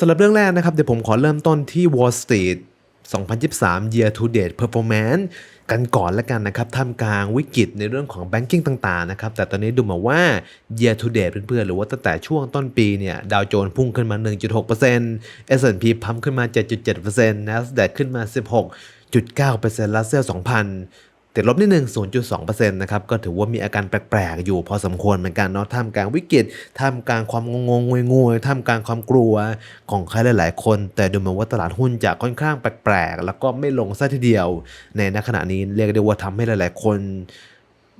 สำหรับเรื่องแรกนะครับเดี๋ยวผมขอเริ่มต้นที่ Wall Street 2023 Year to Date Performance กันก่อนแล้วกันนะครับท่ามกลางวิกฤตในเรื่องของ banking ต่างๆนะครับแต่ตอนนี้ดูเหมาว่า Year to Date เพื่อนๆ หรือว่าตั้งแต่ช่วงต้นปีเนี่ยดาวโจนส์พุ่งขึ้นมา 1.6% S&P พัมขึ้นมา 7.7% NASDAQ ขึ้นมา 16.9% Russell 2000 ติดลบนิดนึง 0.2%นะครับ ก็ถือว่ามีอาการแปลกๆ อยู่พอสมควรเหมือนกันเนาะ ท่ามกลางวิกฤต ท่ามกลางความงงงงวยๆท่ามกลางความกลัวของใครหลายๆ คน แต่ดูเหมือนว่าตลาดหุ้นจะค่อนข้างแปลกๆ แล้วก็ไม่ลงซะทีเดียว ในณขณะนี้เรียกได้ว่าทำให้หลายๆ คน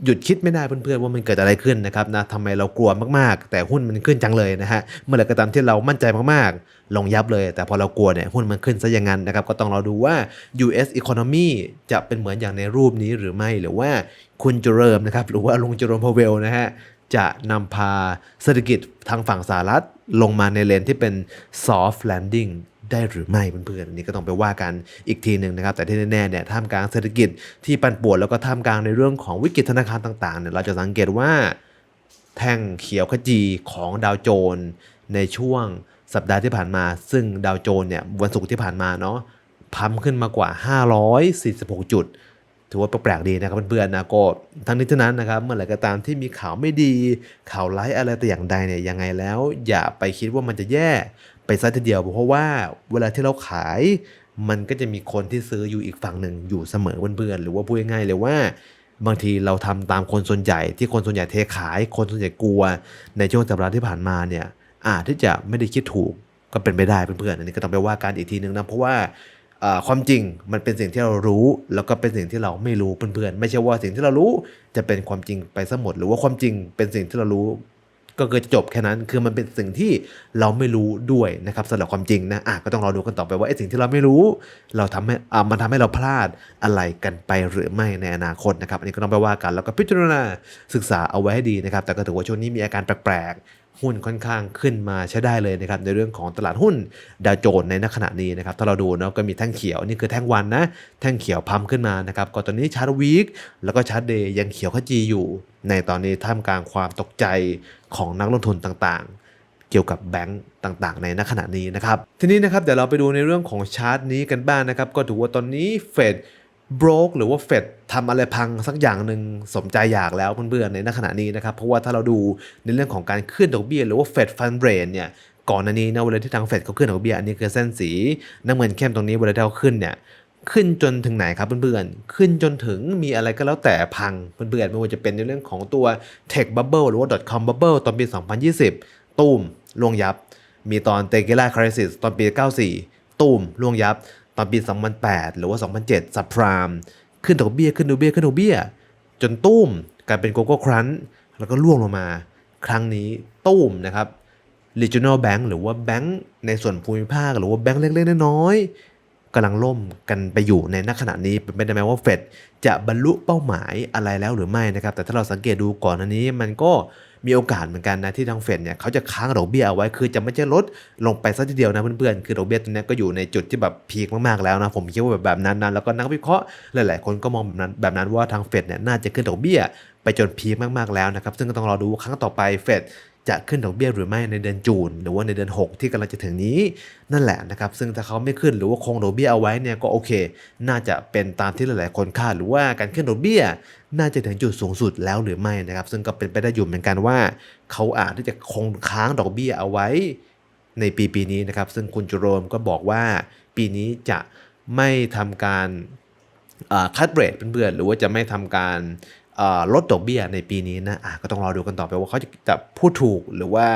หยุดคิดไม่ได้เพื่อนๆว่ามันเกิดอะไรขึ้นนะครับนะทำไมเรากลัวมากๆ แต่หุ้นมันขึ้นจังเลยนะฮะเมื่อไหร่ก็ตามที่เรามั่นใจมากๆ ลงยับเลย แต่พอเรากลัวเนี่ยหุ้นมันขึ้นซะอย่างนั้นนะครับก็ต้องรอดูว่า US economy จะเป็นเหมือนอย่างในรูปนี้หรือไม่หรือว่าคุณเจริมนะครับหรือว่าลุงเจริมพาวเวลนะฮะจะนำพาเศรษฐกิจทางฝั่งสหรัฐลงมาในเลนที่เป็น soft landing ได้หรือไม่เพื่อนๆอันนี้ก็ต้องไปว่ากันอีกทีหนึ่งนะครับ แต่ที่แน่ๆเนี่ยท่ามกลางเศรษฐกิจที่ปั่นป่วนแล้วก็ท่ามกลางในเรื่องของวิกฤตธนาคารต่างๆเนี่ยเราจะสังเกตว่าแท่งเขียวขจีของดาวโจนส์ในช่วงสัปดาห์ที่ผ่านมา ซึ่งดาวโจนส์เนี่ยวันศุกร์ที่ผ่านมาเนาะพัมขึ้นมากว่า 546 จุด ถือว่าแปลกๆดีนะครับเพื่อนๆนะก็ทั้งนี้ทั้งนั้นนะครับเมื่อไหร่ก็ตามที่มีข่าวไม่ดี ข่าวร้ายอะไรแต่อย่างใดเนี่ยยังไงแล้ว อย่าไปคิดว่ามันจะแย่ไปซะทีเดียว เพราะว่าเวลาที่เราขายมันก็จะมีคนที่ซื้ออยู่อีกฝั่งหนึ่งอยู่เสมอเพื่อนๆหรือว่าพูดง่ายๆเลยว่า บางทีเราทำตามคนส่วนใหญ่ที่คนส่วนใหญ่เทขาย คนส่วนใหญ่กลัว ในช่วงสัปดาห์ที่ผ่านมาเนี่ยอาจที่จะไม่ได้คิดถูกก็เป็นไปได้เพื่อนๆอันนี้ก็ต้องไปว่ากันอีกทีนึงนะเพราะว่า ความจริงมันเป็นสิ่งที่เรารู้ แล้วก็เป็นสิ่งที่เราไม่รู้เพื่อนๆไม่ใช่ว่าสิ่งที่เรารู้จะเป็นความจริงไปซะหมด หรือว่าความจริงเป็นสิ่งที่เรารู้ ก็เกิดจบแค่นั้นคือมันเป็นสิ่งที่เราไม่รู้ด้วยนะครับสำหรับความจริงนะอะก็ต้องรอดูกันต่อไปว่าไอ้สิ่งที่เราไม่รู้ เราทำให้อ่ามันทำให้เราพลาดอะไรกันไปหรือไม่ในอนาคตนะครับอันนี้ก็ต้องไปว่ากันแล้วก็พิจารณาศึกษาเอาไว้ให้ดีนะครับแต่ก็ถือว่าช่วงนี้มีอาการแปลก หุ้นค่อนข้างขึ้นมาใช้ได้เลยนะครับในเรื่องของตลาดหุ้นดาวโจนส์ในณขณะนี้นะครับถ้าเราดูเนาะก็มีแท่งเขียวนี่คือแท่งวันนะแท่งเขียวพัมขึ้นมานะครับก็ตอนนี้ชาร์ตวีคแล้วก็ชาร์ตเดย์ยังเขียวขจีอยู่ ในตอนนี้ท่ามกลางความตกใจของนักลงทุนต่างๆเกี่ยวกับแบงก์ต่างๆ ในณขณะนี้นะครับ ทีนี้นะครับเดี๋ยวเราไปดูในเรื่องของชาร์ตนี้กันบ้างนะครับ ก็ถือว่าตอนนี้เฟด บรกหรือว่าเฟดทำอะไรพังสักอย่างหนึ่งสมใจอยากแล้วเพื่อนๆในณขณะนี้นะครับ เพราะว่าถ้าเราดูในเรื่องของการขึ้นดอกเบี้ยหรือว่าเฟดฟันเรทเนี่ยก่อนหน้านี้นะเวลาที่ทางเฟดเขาขึ้นดอกเบี้ยอันนี้คือเส้นสีน้ำเงินเข้มตรงนี้เวลาที่เขาขึ้นเนี่ยขึ้นจนถึงไหนครับเพื่อนๆ ขึ้นจนถึงมีอะไรก็แล้วแต่พังเพื่อนๆไม่ว่าจะเป็นในเรื่องของตัว Tech Bubble หรือว่า .com Bubble ตอนปี 2020 ตูมลวงยับ มีตอน t e g i l a Crisis ตอนปี 94 ตูมลวงยับ ตอนปี 2008 หรือว่า 2007สับพรามขึ้นดอกเบี้ยขึ้นดอกเบี้ยขึ้นดอกเบี้ย จนตุ้มกลายเป็นโกโก้ครันแล้วก็ล่วงลงมา ครั้งนี้ตุ้มนะครับ regional bank หรือว่าแบงก์ในส่วนภูมิภาค หรือว่าแบงก์เล็กๆน้อยๆ กำลังล่มกันไปอยู่ในณขณะนี้เป็นไปได้ไหมว่าเฟดจะบรรลุเป้าหมายอะไรแล้วหรือไม่นะครับ แต่ถ้าเราสังเกตดูก่อนอันนี้มันก็มีโอกาสเหมือนกันนะที่ทางเฟดเนี่ยเขาจะค้างดอกเบี้ยเอาไว้คือจะไม่ใช่ลดลงไปซะทีเดียวนะเพื่อนๆ คือดอกเบี้ยตัวนี้ก็อยู่ในจุดที่แบบพีคมากๆแล้วนะผมคิดว่าแบบแบบนั้นนะแล้วก็นักวิเคราะห์หลายๆคนก็มองแบบนั้นแบบนั้นว่าทางเฟดเนี่ยน่าจะขึ้นดอกเบี้ยไปจนพีคมากๆแล้วนะครับซึ่งก็ต้องรอดูครั้งต่อไปเฟด จะขึ้นดอกเบี้ยหรือไม่ในเดือนจูน หรือว่าในเดือน 6 ที่กำลังจะถึงนี้นั่นแหละนะครับ ซึ่งถ้าเขาไม่ขึ้นหรือว่าคงดอกเบี้ยเอาไว้เนี่ยก็โอเค น่าจะเป็นตามที่หลายๆคนคาดหรือว่าการขึ้นดอกเบี้ย น่าจะถึงจุดสูงสุดแล้วหรือไม่นะครับ ซึ่งก็เป็นไปได้อยู่เหมือนกันว่า เขาอาจที่จะคงค้างดอกเบี้ยเอาไว้ในปีปีนี้นะครับ ซึ่งคุณจูโรมก็บอกว่า ปีนี้จะไม่ทำการคัดเบรดเพื่อนๆหรือว่าจะไม่ทำการ ลดดอกเบี้ยในปีนี้นะะก็ต้องรอดูกันต่อไปว่าเขาจะพูดถูกหรือว่า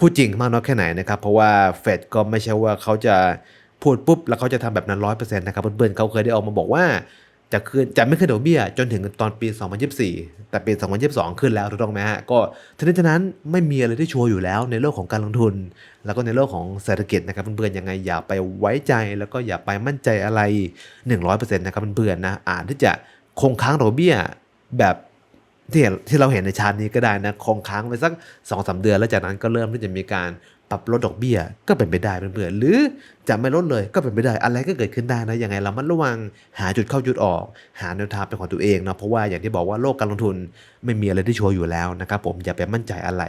พูดจริงมากน้อยแค่ไหนนะครับ เพราะว่าเฟดก็ไม่ใช่ว่าเขาจะพูดปุ๊บแล้วเขาจะทำแบบนั้นร้อยเปอร์เซ็นต์นะครับเพื่อนๆเขาเคยได้ออกมาบอกว่าจะขึ้นจะไม่ขึ้นดอกเบี้ยจนถึงตอนปี 2024 แต่ปี 2022 ขึ้นแล้วถูกต้องไหมฮะก็ทั้งนี้ทั้งนั้นไม่มีอะไรที่ชัวร์อยู่แล้วในโลกของการลงทุน แล้วก็ในโลกของเศรษฐกิจนะครับเพื่อนๆยังไงอย่าไปไว้ใจแล้วก็อย่าไปมั่นใจอะไร 100%นะครับเพื่อนๆนะอาจที่จะคงค้างดอกเบี้ย แบบที่เห็นที่เราเห็นในชาร์ตนี้ก็ได้นะคงค้างไปสัก2อสเดือน แล้วจากนั้นก็เริ่มที่จะมีการปรับลดดอกเบี้ยก็เป็นไปได้เพื่อนๆหรือจะไม่ลดเลยก็เป็นไปได้อะไรก็เกิดขึ้นได้นะยังไงเรามันระวังหาจุดเข้าจุดออก หาแนวทางเป็นของตัวเองเนาะเพราะว่าอย่างที่บอกว่าโลกการลงทุนไม่มีอะไรที่ชัวร์อยู่แล้วนะครับผมอย่าไปมั่นใจอะไร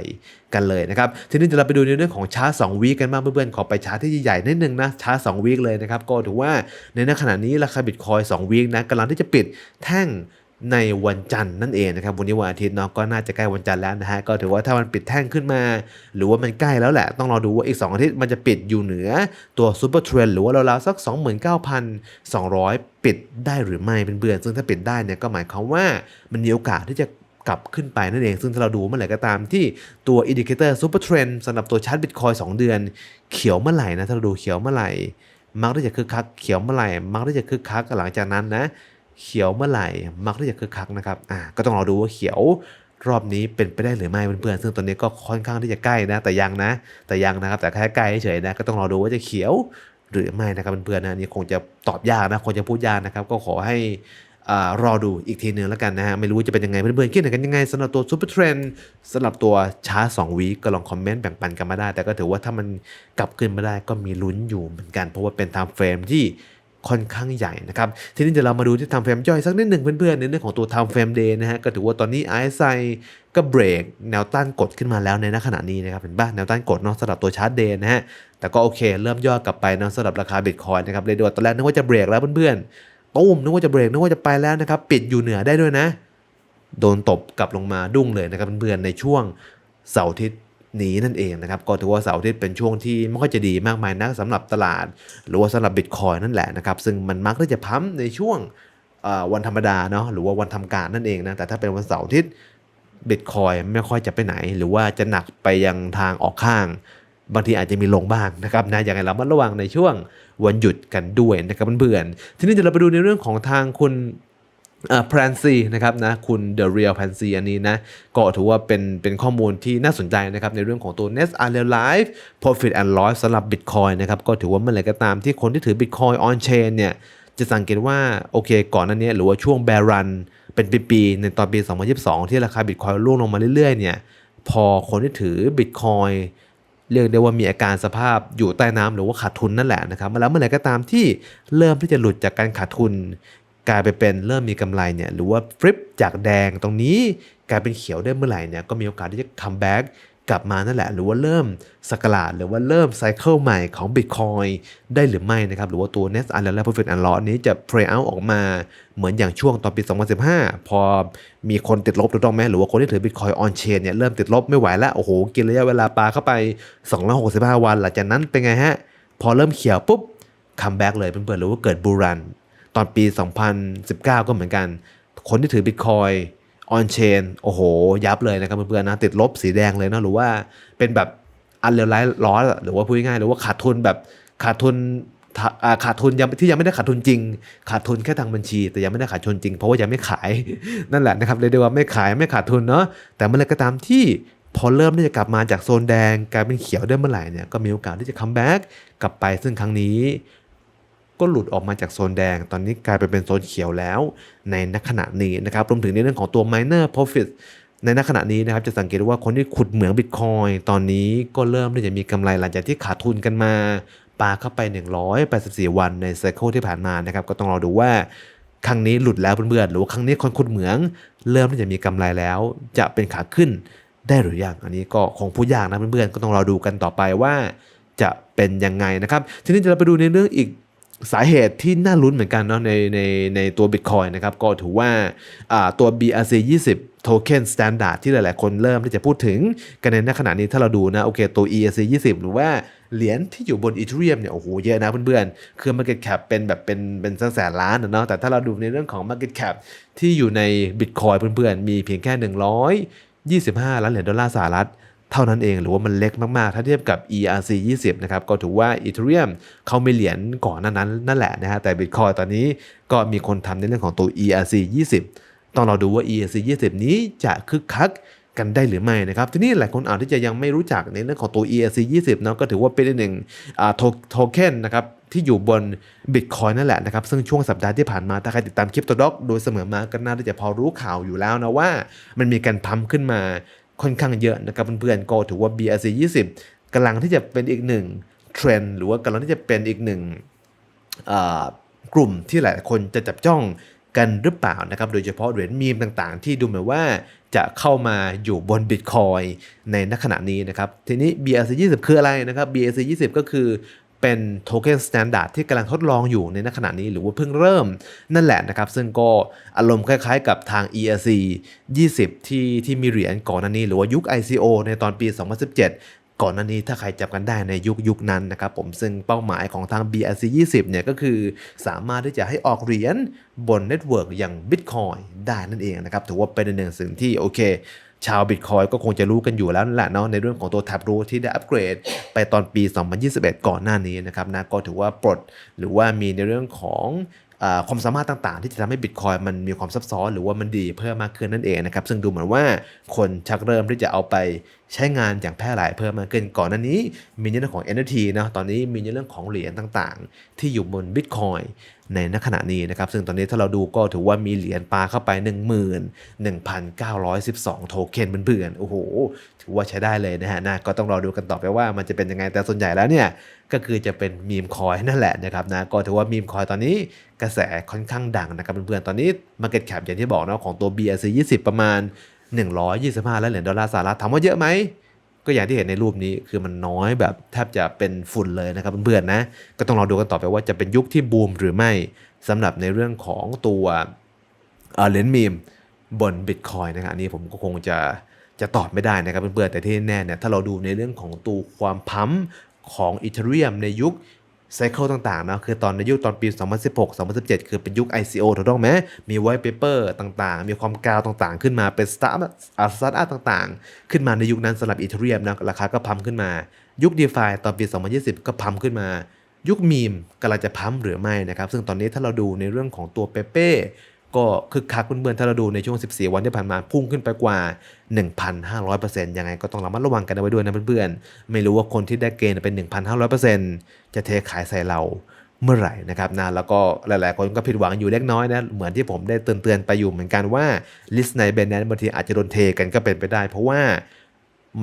กันเลยนะครับทีนี้เดี๋ยวเราไปดูในเรื่องของชาร์ตสองวีกันบ้างเพื่อนๆขอไปชาร์ตที่ใหญ่ๆนิดนึงนะชาร์ตสองวีคเลยนะครับก็ถือว่าในขณะนี้ราคาบิตคอยสองวีคนะกำลังที่จะปิดแท่ง ในวันจันทร์นั่นเองนะครับวันนี้วันอาทิตย์เนาะก็น่าจะใกล้วันจันทร์แล้วนะฮะก็ถือว่าถ้ามันปิดแท่งขึ้นมา หรือว่ามันใกล้แล้วแหละ ต้องรอดูว่าอีก 2 อาทิตย์มันจะปิดอยู่เหนือตัวซูเปอร์เทรนหรือว่าราวๆสัก 29,200 ปิดได้หรือไม่เป็นเบื่อนซึ่งถ้าปิดได้เนี่ยก็หมายความว่ามันมีโอกาสที่จะกลับขึ้นไปนั่นเอง ซึ่งถ้าเราดูเมื่อไหร่ก็ตามที่ตัวอินดิเคเตอร์ซูเปอร์เทรนสำหรับตัวชาร์ตบิตคอย2เดือน เขียวเมื่อไหร่นะถ้าเราดูเขียวเมื่อไหร่มักที่จะคึกคักเขียวเมื่อไหร่มักที่จะคึกคักหลังจากนั้นนะ เขียวเมื่อไหร่มักที่จะคึกคักนะครับอ่าก็ต้องรอดูว่าเขียวรอบนี้เป็นไปได้หรือไม่เพื่อนๆซึ่งตอนนี้ก็ค่อนข้างที่จะใกล้นะ แต่ยังนะ แต่ยังนะครับ แต่แค่ใกล้เฉยๆนะ ก็ต้องรอดูว่าจะเขียวหรือไม่นะครับเพื่อนๆนะอันนี่คงจะตอบยากนะคงจะพูดยากนะครับ ก็ขอให้อ่ารอดูอีกทีหนึ่งแล้วกันนะฮะ ไม่รู้จะเป็นยังไงเพื่อนๆคิดเห็นกันยังไงสำหรับตัวซูเปอร์เทรนสำหรับตัวช้า2วีก็ลองคอมเมนต์แบ่งปันกันมาได้ แต่ก็ถือว่าถ้ามันกลับขึ้นมาได้ก็มีลุ้นอยู่เหมือนกัน เพราะว่าเป็นไทม์เฟรมที่ ค่อนข้างใหญ่นะครับ ทีนี้เดี๋ยวเรามาดูที่ time frame ย่อยสักนิดหนึ่งเพื่อนๆในเรื่องของตัว time frame day นะฮะก็ถือว่าตอนนี้ RSI ก็เบรกแนวต้านกดขึ้นมาแล้วในขณะนี้นะครับเห็นป่ะแนวต้านกดเนาะสำหรับตัวชาร์ตเดย์นะฮะแต่ก็โอเค เริ่มย่อกลับไปเนาะสำหรับราคาบิตคอยนะครับเลยดูตอนแรกนึกว่าจะเบรกแล้วเพื่อนๆตุ้มนึกว่าจะเบรกนึกว่าจะไปแล้วนะครับปิดอยู่เหนือได้ด้วยนะ โดนตบกลับลงมาดุ้งเลยนะครับเพื่อนๆในช่วงเสาร์อาทิตย์ นี้นั่นเองนะครับก็ถือว่าเสาร์อาทิตย์เป็นช่วงที่ไม่ค่อยจะดีมากมายนักสำหรับตลาด หรือว่าสำหรับบิตคอยนั่นแหละนะครับซึ่งมันมักที่จะพัมในช่วงวันธรรมดาเนาะหรือว่าวันทำการนั่นเองนะแต่ถ้าเป็นวันเสาร์อาทิตย์บิตคอยไม่ค่อยจะไปไหน หรือว่าจะหนักไปยังทางออกข้าง บางทีอาจจะมีลงบ้างนะครับนะอย่างไรเรามาระวังในช่วงวันหยุดกันด้วยนะครับเพื่อนๆทีนี้เดี๋ยวเราไปดูในเรื่องของทางคุณ แพรนซีนะครับนะคุณ The Real p r a n c y อันนี้นะ ก็ถือว่าเป็นเป็นข้อมูลที่น่าสนใจนะครับ ในเรื่องของตัว Net Unrealized Profit and Loss สำหรับ Bitcoin นะครับ ก็ถือว่าเมื่อไหร่ก็ตามที่คนที่ถือ Bitcoin on chain เนี่ยจะสังเกตว่า โอเค ก่อนหน้านี้หรือว่าช่วง bear run เป็นปีๆในตอนปี 2022 ที่ราคา Bitcoin ร่วงลงมาเรื่อยๆเนี่ยพอคนที่ถือ Bitcoin เรียกได้ว่ามีอาการสภาพอยู่ใต้น้ำหรือว่าขาดทุนนั่นแหละนะครับแล้วเมื่อไหร่ก็ตามที่เริ่มที่จะหลุดจากการขาดทุน กลายไปเป็นเริ่มมีกำไรเนี่ยหรือว่าฟลิปจากแดงตรงนี้กลายเป็นเขียวได้เมื่อไหร่เนี่ยก็มีโอกาสที่จะคัมแบ็กกลับมานั่นแหละ หรือว่าเริ่มสกลาดหรือว่าเริ่มไซเคิลใหม่ของ Bitcoin ได้หรือไม่นะครับ หรือว่าตัว Net Unrealized Profit and Loss นี้จะ play out ออกมาเหมือนอย่างช่วงตอนปี 2015 พอมีคนติดลบถูกต้องไหมหรือว่าคนที่ถือ Bitcoin on chain เนี่ยเริ่มติดลบไม่ไหวแล้ว โอ้โห กินระยะเวลาปลาเข้าไป 265 วัน หลังจากนั้นเป็นไงฮะ พอเริ่มเขียวปุ๊บคัมแบ็กเลยเพื่อนๆหรือว่าเกิดบูรัน ตอนปี 2019 ก็เหมือนกัน คนที่ถือ Bitcoin on chain โอ้โห ยับเลยนะครับเพื่อนๆนะ ติดลบสีแดงเลยนะ หรือว่าเป็นแบบอันเลวร้ายล้อหรือว่าพูดง่ายๆหรือว่าขาดทุนแบบขาดทุนขาดทุนยังที่ยังไม่ได้ขาดทุนจริง ขาดทุนแค่ทางบัญชี แต่ยังไม่ได้ขาดทุนจริง เพราะว่ายังไม่ขายนั่นแหละนะครับเรียกได้ว่าไม่ขายไม่ขาดทุนเนาะแต่เมื่อไรก็ตามที่พอเริ่มที่จะกลับมาจากโซนแดงกลายเป็นเขียวได้เมื่อไหร่เนี่ยก็มีโอกาสที่จะคัมแบ็กกลับไปซึ่งครั้งนี้ ก็หลุดออกมาจากโซนแดง ตอนนี้กลายไปเป็นโซนเขียวแล้วในณขณะนี้นะครับรวมถึงในเรื่องของตัว miner profit ในณขณะนี้นะครับจะสังเกตว่าคนที่ขุดเหมืองบิตคอยตอนนี้ก็เริ่มที่จะมีกำไรหลังจากที่ขาดทุนกันมาปาเข้าไป 184 วันในไซเคิลที่ผ่านมานะครับก็ต้องรอดูว่าครั้งนี้หลุดแล้วเพื่อนๆหรือว่าครั้งนี้คนขุดเหมือง เริ่มที่จะมีกำไรแล้ว จะเป็นขาขึ้นได้หรือยังอันนี้ก็คงพูดยากนะเพื่อนๆก็ต้องรอดูกันต่อไปว่าจะเป็นยังไงนะครับ ทีนี้เราไปดูในเรื่องอีก สาเหตุที่น่าลุ้นเหมือนกันเนาะในในในตัว Bitcoin นะครับก็ถือว่าตัว BRC 20 Token Standard ที่หลาย ๆ คนเริ่มที่จะพูดถึงกันในขณะนี้ถ้าเราดูนะโอเคตัว ERC 20 หรือว่าเหรียญที่อยู่บน Ethereum เนี่ยโอ้โหเยอะนะเพื่อนๆ คือ Market Cap เป็นแบบเป็นเป็นแสนล้านนะเนาะแต่ถ้าเราดูในเรื่องของ Market Cap ที่อยู่ใน Bitcoin เพื่อนๆ มีเพียงแค่ 125 ล้านเหรียญดอลลาร์สหรัฐ เท่านั้นเอง หรือว่ามันเล็กมาก ๆ ถ้าเทียบกับ ERC 20 นะครับ ก็ถือว่า Ethereum เขาไม่เหรียญก่อนนั้นนั่นแหละนะฮะ แต่ Bitcoin ตอนนี้ก็มีคนทำในเรื่องของตัว ERC 20 ต้องเราดูว่า ERC 20 นี้จะคึกคักกันได้หรือไม่นะครับ ทีนี้หลายคนอาจจะยังไม่รู้จักในเรื่องของตัว ERC 20เนาะก็ถือว่าเป็นหนึ่งอ่าโทเค็นนะครับที่อยู่บน Bitcoin นั่นแหละนะครับ ซึ่งช่วงสัปดาห์ที่ผ่านมา ถ้าใครติดตามคริปโตด็อกโดยเสมอมาก็น่าจะพอรู้ข่าวอยู่แล้วนะว่า มันมีการพัมขึ้นมา ค่อนข้างเยอะนะครับเพื่อนๆก็ถือว่า BRC 20กำลังที่จะเป็นอีกหนึ่งเทรนด์หรือว่ากำลังที่จะเป็นอีกหนึ่งกลุ่มที่หลายคนจะจับจ้องกันหรือเปล่านะครับ โดยเฉพาะเหรียญมีมต่างๆ ที่ดูเหมือนว่าจะเข้ามาอยู่บน Bitcoin ในณขณะนี้นะครับ ทีนี้ BRC 20 คืออะไรนะครับ BRC 20 ก็คือ เป็นโทเค็นสแตนดาร์ดที่กำลังทดลองอยู่ในขณะนี้หรือว่าเพิ่งเริ่มนั่นแหละนะครับ ซึ่งก็อารมณ์คล้ายๆกับทาง ERC 20 ที่ที่มีเหรียญก่อนหน้านี้หรือว่ายุค ICO ในตอนปี 2017ก่อนหน้านี้ถ้าใครจำกันได้ในยุคยุคนั้นนะครับผมซึ่งเป้าหมายของทาง BRC 20เนี่ยก็คือสามารถที่จะให้ออกเหรียญบนเน็ตเวิร์กอย่าง Bitcoin ได้นั่นเองนะครับถือว่าเป็นหนึ่งสิ่งที่โอเค ชาวบิตคอยก็คงจะรู้กันอยู่แล้วนั่นแหละเนาะในเรื่องของตัวแท็บรูที่ได้อัปเกรด ไปตอนปี 2021 ก่อนหน้านี้นะครับนะก็ถือว่าปลดหรือว่ามีในเรื่องของความสามารถต่างๆ ที่จะทำให้ Bitcoin มันมีความซับซ้อนหรือว่ามันดีเพิ่มมากขึ้นนั่นเองนะครับซึ่งดูเหมือนว่าคนชักเริ่มที่จะเอาไปใช้งานอย่างแพร่หลายเพิ่มมากขึ้นก่อนหน้านี้ มีในเรื่องของ NFT นะตอนนี้มีในเรื่องของเหรียญต่างๆ ที่อยู่บน Bitcoin ในณขณะนี้นะครับซึ่งตอนนี้ถ้าเราดูก็ถือว่ามีเหรียญปลาเข้าไป 11,912 โทเค็นเพื่อนๆโอ้โห ถือว่าใช้ได้เลยนะฮะนะก็ต้องรอดูกันต่อไปว่ามันจะเป็นยังไงแต่ส่วนใหญ่แล้วเนี่ยก็คือจะเป็นมีมคอยนั่นแหละนะครับนะก็ถือว่ามีมคอยตอนนี้กระแสค่อนข้างดังนะครับเพื่อนๆตอนนี้ Market Cap อย่างที่บอกนะของตัว BRC 20 ประมาณ 125ล้านเหรียญดอลลาร์สหรัฐถามว่าเยอะไหมก็อย่างที่เห็นในรูปนี้คือมันน้อยแบบแทบจะเป็นฝุ่นเลยนะครับเพื่อนๆนะก็ต้องรอดูกันต่อไปว่าจะเป็นยุคที่บูมหรือไม่สำหรับในเรื่องของตัวเหรียญมีมบน Bitcoin นะครับอันนี้ผมก็คงจะ จะตอบไม่ได้นะครับเพื่อนๆแต่ที่แน่เนี่ยถ้าเราดูในเรื่องของตัวความพัมของ Ethereum ในยุคไซเคิลต่างๆนะคือตอนในยุคตอนปี 2016 2017 คือเป็นยุค ICO ถูกต้องไหมมีไว t ์เปเปอร์ต่างๆ มีความกาวต่างๆ ขึ้นมาเป็นสตาร์ทสตาร์ทอัพต่างๆ ขึ้นมาในยุคนั้นสำหรับอีเทเรียมนะราคาก็พัมขึ้นมา ยุค d e f i ตอนปี 2020 ก็พัมขึ้นมา ยุคมีมกำลังจะพัมหรือไม่นะครับซึ่งตอนนี้ถ้าเราดูในเรื่องของตัวเปเป้ ก็คึกคักเพื่อนๆถ้าเราดูในช่วง 14 วันที่ผ่านมาพุ่งขึ้นไปกว่า 1,500%ยังไงก็ต้องระมัดระวังกันเอาไว้ด้วยนะเพื่อนๆ ไม่รู้ว่าคนที่ได้เกณฑ์เป็น 1,500%จะเทขายใส่เราเมื่อไหร่นะครับนะแล้วก็หลายๆ คนก็ผิดหวังอยู่เล็กน้อยนะเหมือนที่ผมได้เตือนๆไปอยู่เหมือนกันว่าลิสต์ในเบนแนนบางทีอาจจะโดนเทกันก็เป็นไปได้ เพราะว่า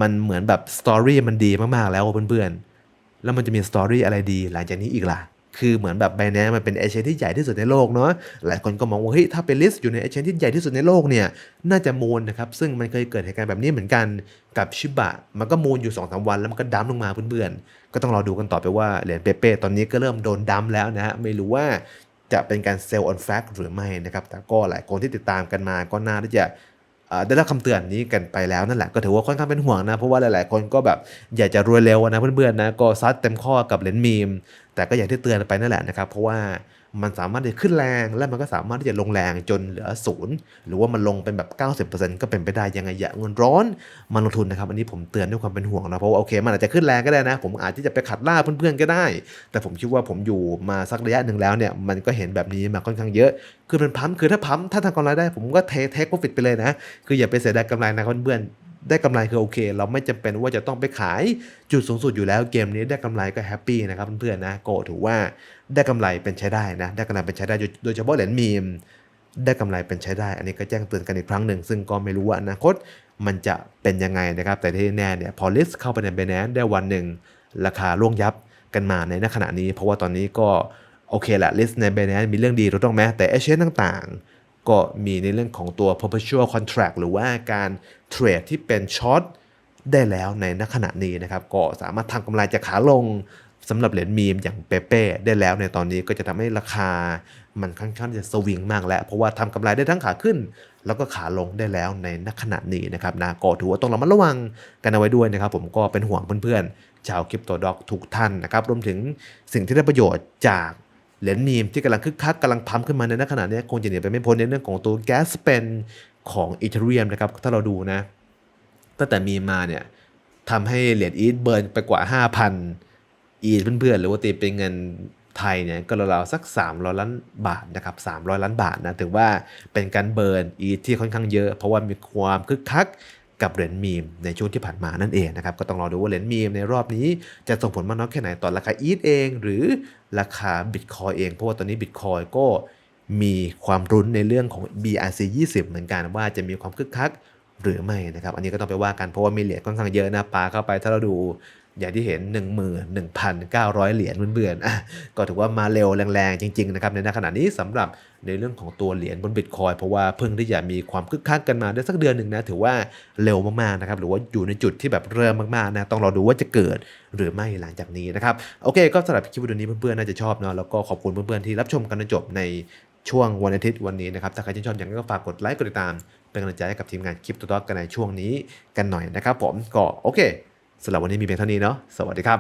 มันเหมือนแบบสตอรี่มันดีมากๆแล้วเพื่อนๆแล้วมันจะมีสตอรี่อะไรดีหลังจากนี้อีกล่ะ คือเหมือนแบบ b บ n a n c e มันเป็นเอเชียที่ใหญ่ที่สุดในโลกเนาะหลายคนก็มองว่าเฮ้ยถ้าเป็นลิสต์อยู่ในเอเชียที่ใหญ่ที่สุดในโลกเนี่ยน่าจะมูลนะครับซึ่งมันเคยเกิดเหตุการณ์แบบนี้เหมือนกันกับชิบะ มันก็มูลอยู่2อสวันแล้วมันก็ดัมลงมาเพื่อนๆก็ต้องรอดูกันต่อไปว่าเหรียญเปเป้ตอนนี้ก็เริ่มโดนดั้มแล้วนะฮะไม่รู้ว่าจะเป็นการเซลล์ออนแฟกหรือไม่นะครับแต่ก็หลายคนที่ติดตามกันมาก็น่าที่จะ ได้รับคำเตือนนี้กันไปแล้วนั่นแหละก็ถือว่าค่อนข้างเป็นห่วงนะ เพราะว่าหลายๆ คนก็แบบอยากจะรวยเร็วนะเพื่อนๆนะก็ซัดเต็มข้อกับเหรียญมีม แต่ก็อย่างที่เตือนไปนั่นแหละนะครับเพราะว่า มันสามารถที่จะขึ้นแรงและมันก็สามารถที่จะลงแรงจนเหลือศูนย์หรือว่ามันลงเป็นแบบ 90%ก็เป็นไปได้ยังไงอย่าเงินร้อนมาลงทุนนะครับ อันนี้ผมเตือนด้วยความเป็นห่วงนะเพราะว่าโอเค มันอาจจะขึ้นแรงก็ได้นะ ผมอาจที่จะไปขัดล่าเพื่อนๆก็ได้ แต่ผมคิดว่าผมอยู่มาสักระยะหนึ่งแล้วเนี่ยมันก็เห็นแบบนี้มาค่อนข้างเยอะ คือเป็นพัมคือถ้าพัมถ้าทำกำไรได้ ผมก็เทเทคโปรฟิตไปเลยนะ คืออย่าไปเสียดายกำไรนะเพื่อนๆได้กำไรคือโอเค เราไม่จำเป็นว่าจะต้องไปขายจุดสูงสุดอยู่แล้วเกมนี้ได้กำไรก็แฮปปี้นะครับเพื่อนๆนะโกถือว่า ได้กำไรเป็นใช้ได้นะได้กำไรเป็นใช้ได้โดยเฉพาะเหรียญมีมได้กำไรเป็นใช้ได้ อันนี้ก็แจ้งเตือนกันอีกครั้งหนึ่ง ซึ่งก็ไม่รู้ว่าอนาคตมันจะเป็นยังไงนะครับ แต่ที่แน่เนี่ยพอลิสเข้าไปใน b บ n a n c e ได้วันหนึ่ง ราคาล่วงยับกันมาในณขณะนี้ เพราะว่าตอนนี้ก็โอเคแหละลิสใน b บ n a n c e มีเรื่องดีถูกต้องไหมแต่เอเชนต่างๆ ก็มีในเรื่องของตัว perpetual contract หรือว่าการเทรดที่เป็นช็อตได้แล้วในณขณะนี้นะครับ ก็สามารถทำกำไรจากขาลง สำหรับเหรียญมีมอย่างเปเป้ได้แล้วในตอนนี้ก็จะทำให้ราคามันค่อนข้างจะสวิงมากแล้ว เพราะว่าทำกำไรได้ทั้งขาขึ้น แล้วก็ขาลงได้แล้วในณขณะนี้นะครับนะก็ถือว่าต้องระมัดระวังกันเอาไว้ด้วยนะครับ ผมก็เป็นห่วงเพื่อนๆชาวคริปโตด็อกทุกท่านนะครับรวมถึงสิ่งที่ได้ประโยชน์จากเหรียญมีมที่กำลังคึกคักกำลังพัมขึ้นมาในณขณะนี้คงจะหนีไปไม่พ้นในเรื่องของตัวแก๊สเปนของอีเทเรียมนะครับถ้าเราดูนะตั้งแต่มีมาเนี่ยทำให้เหรียญอีทเบิร์นไปกว่า 5,000 อีทเพื่อนๆ หรือว่าตีเป็นเงินไทยเนี่ยก็ราวๆสัก 300 ล้านบาทนะครับ300 ล้านบาทนะถือว่าเป็นการเบิร์นอีทที่ค่อนข้างเยอะ เพราะว่ามีความคึกคักกับเหรียญมีมในช่วงที่ผ่านมานั่นเองนะครับก็ต้องรอดูว่าเหรียญมีมในรอบนี้จะส่งผลมากน้อยแค่ไหนต่อราคาอีทเอง หรือราคาบิตคอยเองเพราะว่าตอนนี้บิตคอยก็มีความรุนในเรื่องของ BRC 20 เหมือนกันว่าจะมีความคึกคักหรือไม่นะครับ อันนี้ก็ต้องไปว่ากันเพราะว่ามีเหรียญค่อนข้างเยอะนะปาเข้าไปถ้าเราดู อย่างที่เห็น 11,900 เหรียญเบื่อนๆก็ถือว่ามาเร็วแรงๆ จริง ๆ นะครับ ในขณะนี้สำหรับในเรื่องของตัวเหรียญบนบิตคอยเพราะว่าเพิ่งที่จะมีความคึกคักกันมาได้สักเดือนหนึ่งนะ ถือว่าเร็วมากๆนะครับ หรือว่าอยู่ในจุดที่แบบเริ่มมากๆนะ ต้องรอดูว่าจะเกิดหรือไม่หลังจากนี้นะครับ โอเค ก็สำหรับคลิปวิดีโอนี้เพื่อนๆ น่าจะชอบเนาะ แล้วก็ขอบคุณเพื่อนๆ ที่รับชมกันจนจบในช่วงวันอาทิตย์วันนี้นะครับ ถ้าใครชื่นชอบอย่างนั้นก็ฝากกดไลค์ กดติดตาม เป็นกำลังใจให้กับทีมงานคลิปตัวกันในช่วงนี้กันหน่อยนะครับผม ก็โอเค สำหรับวันนี้มีเพียงเท่านี้เนาะสวัสดีครับ